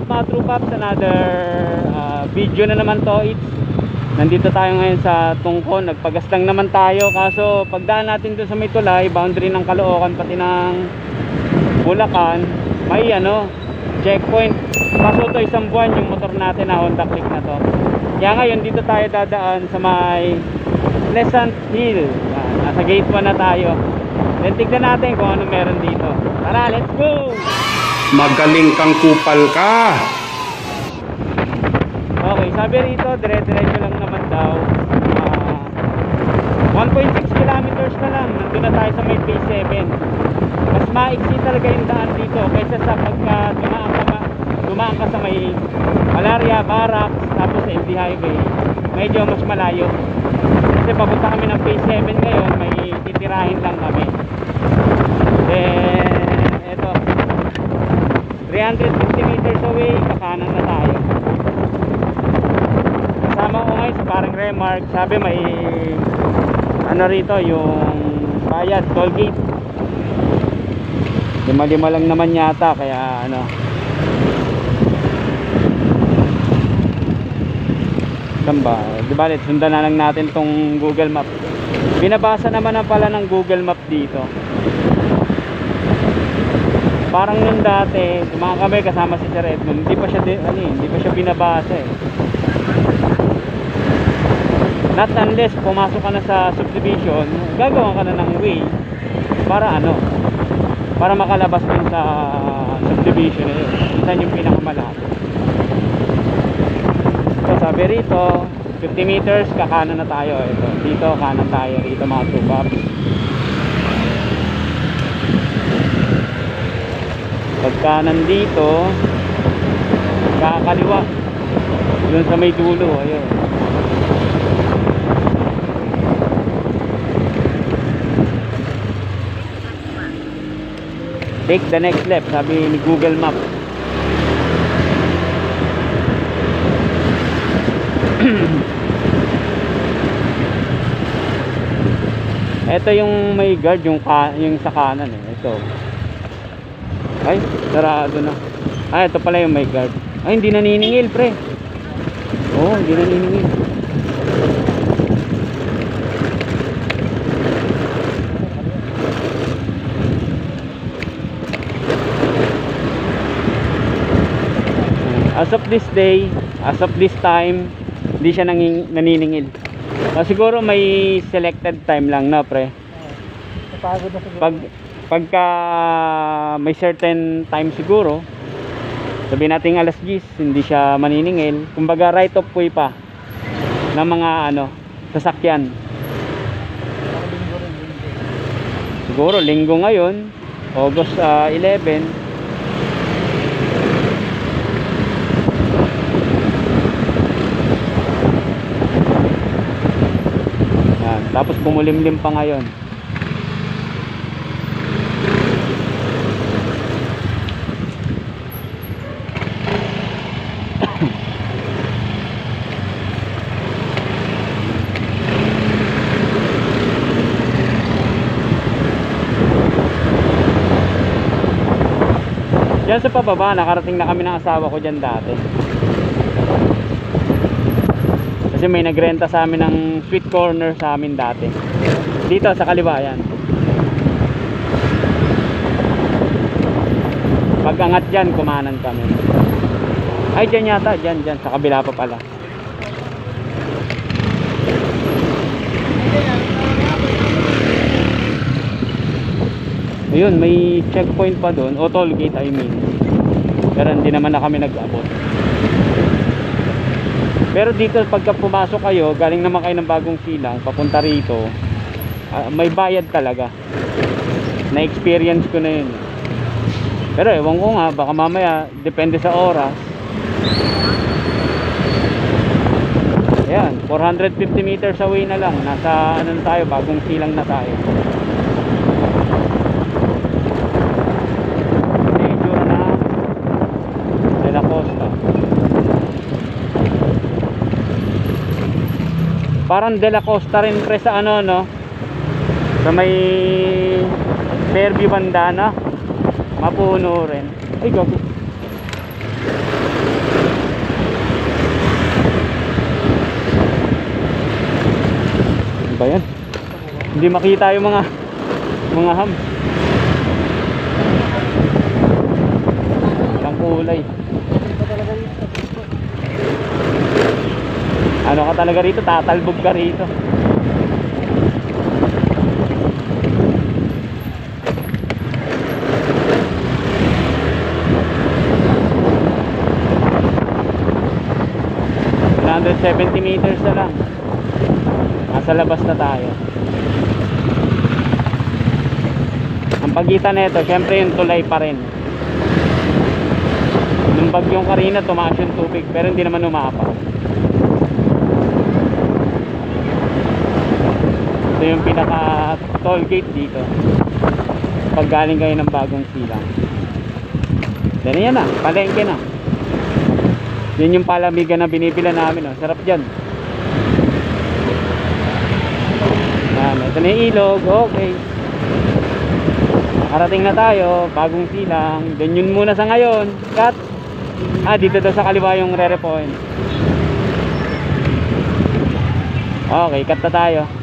up mga True Pops? Another uh, video na naman to. It's, nandito tayo ngayon sa Tungkon. Nagpagas lang naman tayo. Kaso pagdaan natin doon sa may tulay, boundary ng Caloocan pati ng Bulacan, may ano, checkpoint. Kaso to isang buwan yung motor natin na Honda Click na to. Kaya ngayon dito tayo dadaan sa may Pleasant Hill. Nasa gate 1 na tayo. Then tignan natin kung ano meron dito. Tara, let's go! Magaling kang kupal ka. Okay, sabi rito, dire-diretso lang naman daw. Ah, 1.6 kilometers na lang, nandun na tayo sa may phase 7. Mas maiksi talaga yung daan dito kaysa sa pagka dumaan ka, ma- dumaan ka sa may Malaria, Barracks, tapos sa MD Highway. Medyo mas malayo. Kasi papunta kami ng phase 7 ngayon, may titirahin lang kami. Then, 350 meters away, kakanan na tayo. Kasama ko ngayon sa parang remark, sabi may ano rito, yung bayad, toll gate. Lima-lima lang naman yata, kaya ano. Saan ba? Di ba, sundan na lang natin tong Google Map. Binabasa naman na pala ng Google Map dito. Parang nung dati, mga kami kasama si Sir Edmund, hindi pa siya, ano, eh, hindi pa siya binabasa eh. Not unless pumasok ka na sa subdivision, gagawa ka na ng way para ano, para makalabas dun sa subdivision na yun. Yung pinakamalapit. So sabi rito, 50 meters, kakanan na tayo. Ito, dito, kanan tayo. Rito mga tubaps. Pagka nandito, kakaliwa. Doon sa may dulo, ayun. Take the next left, sabi ni Google Map. Ito yung may guard yung yung sa kanan eh. Ito. Ay, sarado na. Ah, ito pala yung may guard. Ay, hindi naniningil, pre. Oo, oh, hindi naniningil. As of this day, as of this time, hindi siya naniningil. Ah, siguro may selected time lang na, pre. Pag pagka may certain time siguro, sabihin natin alas 10, hindi siya maniningil. Kumbaga right of way pa ng mga ano, sasakyan. Siguro linggo ngayon, August ah, 11. Yan, tapos kumulimlim pa ngayon. Diyan sa pababa, nakarating na kami ng asawa ko dyan dati. Kasi may nagrenta sa amin ng sweet corner sa amin dati. Dito sa kaliwa yan. Pag angat dyan, kumanan kami. Ay, dyan yata, dyan, dyan. Sa kabila pa pala. Ayun, may checkpoint pa doon. O toll gate, I mean. Pero hindi naman na kami nag-abot. Pero dito, pagka pumasok kayo, galing naman kayo ng bagong silang, papunta rito, ah, may bayad talaga. Na-experience ko na yun. Pero ewan ko nga, baka mamaya, depende sa oras. Ayan, 450 meters away na lang. Nasa ano tayo, bagong silang na tayo. Parang De La Costa rin pre sa ano no. Sa may Fairview banda na. Mapuno rin. Ay gago. Hindi makita yung mga mga ham. Walang kulay. Ano ka talaga rito? Tatalbog ka rito. ...170 meters na lang. Nasa labas na tayo. Ang pagitan nito, syempre yung tulay pa rin. Nung bagyong karina, tumaas yung tubig, pero hindi naman umapaw. Ito yung pinaka toll gate dito. Pag galing kayo ng bagong silang. Then yan na, palengke na. Yan yung palamigan na binibila namin. Oh. Sarap dyan. Yan, ito na yung ilog. Okay. Nakarating na tayo. Bagong silang. Yun muna sa ngayon. Cut. Ah, dito daw sa kaliwa yung re point. Okay, cut na tayo.